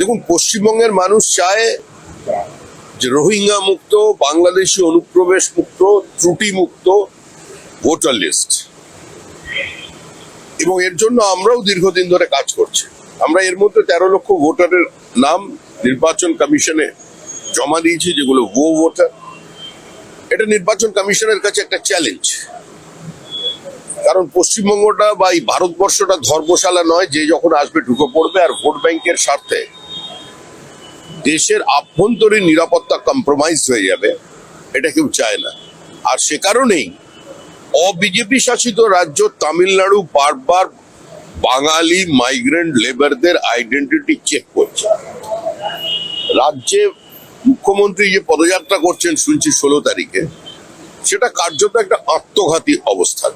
দেখুন, পশ্চিমবঙ্গের মানুষ চায় যে রোহিঙ্গা মুক্ত, বাংলাদেশি অনুপ্রবেশ মুক্ত, ত্রুটি মুক্ত ভোটার লিস্ট। এবং এর জন্য আমরাও দীর্ঘদিন ধরে কাজ করছি। আমরা এর মধ্যে তেরো লক্ষ ভোটারের নাম নির্বাচন কমিশনে জমা দিয়েছি, যেগুলো ভো ভোটার। এটা নির্বাচন কমিশনের কাছে একটা চ্যালেঞ্জ কারণ পশ্চিমবঙ্গটা বা এই ভারতবর্ষটা ধর্মশালা নয়, যে যখন আসবে ঢুকে পড়বে, আর ভোট ব্যাংকের স্বার্থে দেশের আভ্যন্তরীণ নিরাপত্তা কম্প্রোমাইজ হয়ে যাবে, এটা কেউ চায় না। আর সে কারণেই অবিজেপি শাসিত রাজ্য তামিলনাড়ু বারবার বাঙালি মাইগ্রেন্ট লেবারদের আইডেন্টিটি চেক করছে। রাজ্যে মুখ্যমন্ত্রী যে পদযাত্রা করছেন, শুনছি ষোলো তারিখে, সেটা কার্যত একটা আত্মঘাতী অবস্থান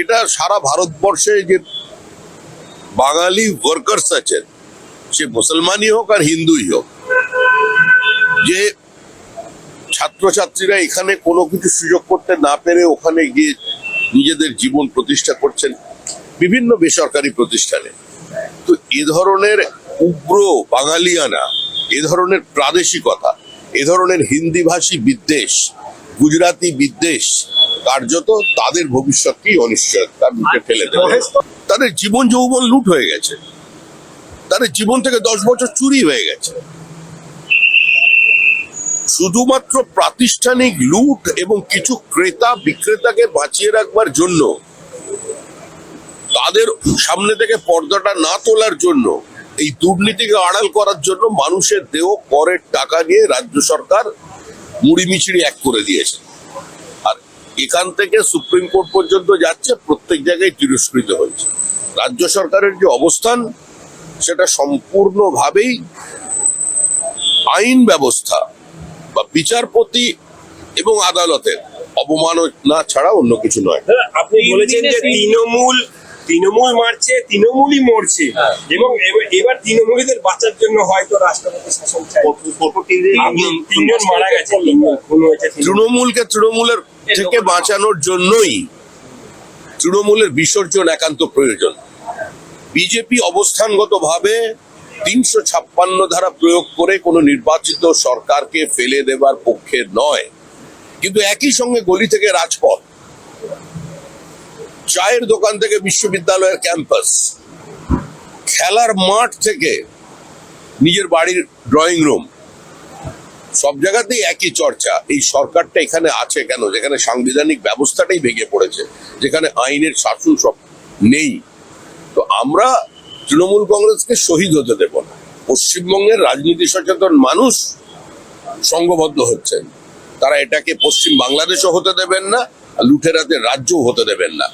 এটা সারা ভারতবর্ষে যে বাঙালি ওয়ার্কার্স আছেন সে মুসলমানই হোক আর হিন্দুই হোক যে ছাত্রছাত্রীরা এখানে কোনো কিছু সুযোগ করতে না পেরে ওখানে গিয়ে নিজেদের জীবন প্রতিষ্ঠা করছেন বিভিন্ন বেসরকারি প্রতিষ্ঠানে। তো এ ধরনের উগ্র বাঙালিয়ানা এ ধরনের প্রাদেশিকতা এ ধরনের হিন্দিভাষী বিদ্বেষ গুজরাটি বিদ্বেষ কার্যত তাদের ভবিষ্যৎকেই অনিশ্চয়তার মুখে ফেলে দেবে। তাদের জীবন যৌবন লুট হয়ে গেছে। তাদের জীবন থেকে দশ বছর চুরি হয়ে গেছে। শুধুমাত্র প্রাতিষ্ঠানিক লুট এবং কিছু ক্রেতা বিক্রেতাকে বাঁচিয়ে রাখবার জন্য, তাদের সামনে থেকে পর্দাটা না তোলার জন্য, এই দুর্নীতিকে আড়াল করার জন্য মানুষের দেহ, করের টাকা নিয়ে রাজ্য সরকার মুড়ি মিছিড়ি এক করে দিয়েছে। আর এখান থেকে সুপ্রিম কোর্ট পর্যন্ত যাচ্ছে, প্রত্যেক জায়গায় তিরস্কৃত হয়েছে। রাজ্য সরকারের যে অবস্থান সেটা সম্পূর্ণভাবেই আইন ব্যবস্থা বা বিচারপতি এবং আদালতের অবমাননা ছাড়া অন্য কিছু নয়। আপনি বলেছেন যে তৃণমূল তৃণমূল মারছে তৃণমূলই মরছে। এবং এবার- তৃণমূলীদের বাঁচার জন্য হয়তো রাষ্ট্রপতি শাসন চাই তিনজন মারা গেছে। তৃণমূলকে তৃণমূলের থেকে বাঁচানোর জন্যই তৃণমূলের বিসর্জন একান্ত প্রয়োজন। বিজেপি অবস্থানগতভাবে তিনশো ছাপ্পান্ন ধারা প্রয়োগ করে কোনো নির্বাচিত সরকারকে ফেলে দেবার পক্ষে নয়। কিন্তু একই সঙ্গে গলি থেকে রাজপথ, চায়ের দোকান থেকে বিশ্ববিদ্যালয়ের ক্যাম্পাস, খেলার মাঠ থেকে নিজের বাড়ির ড্রয়িং রুম, সব জায়গাতেই একই চর্চা। এই সরকারটা এখানে আছে কেন? যেখানে সাংবিধানিক ব্যবস্থাটাই ভেঙে পড়েছে, যেখানে আইনের শাসন সব নেই। তো আমরা তৃণমূল কংগ্রেসকে শহীদ হতে দেব না। পশ্চিমবঙ্গের রাজনীতি সচেতন মানুষ সংঘবদ্ধ হচ্ছেন। তারা এটাকে পশ্চিম বাংলাদেশও হতে দেবেন না লুটেরাদের রাজ্যও হতে দেবেন না।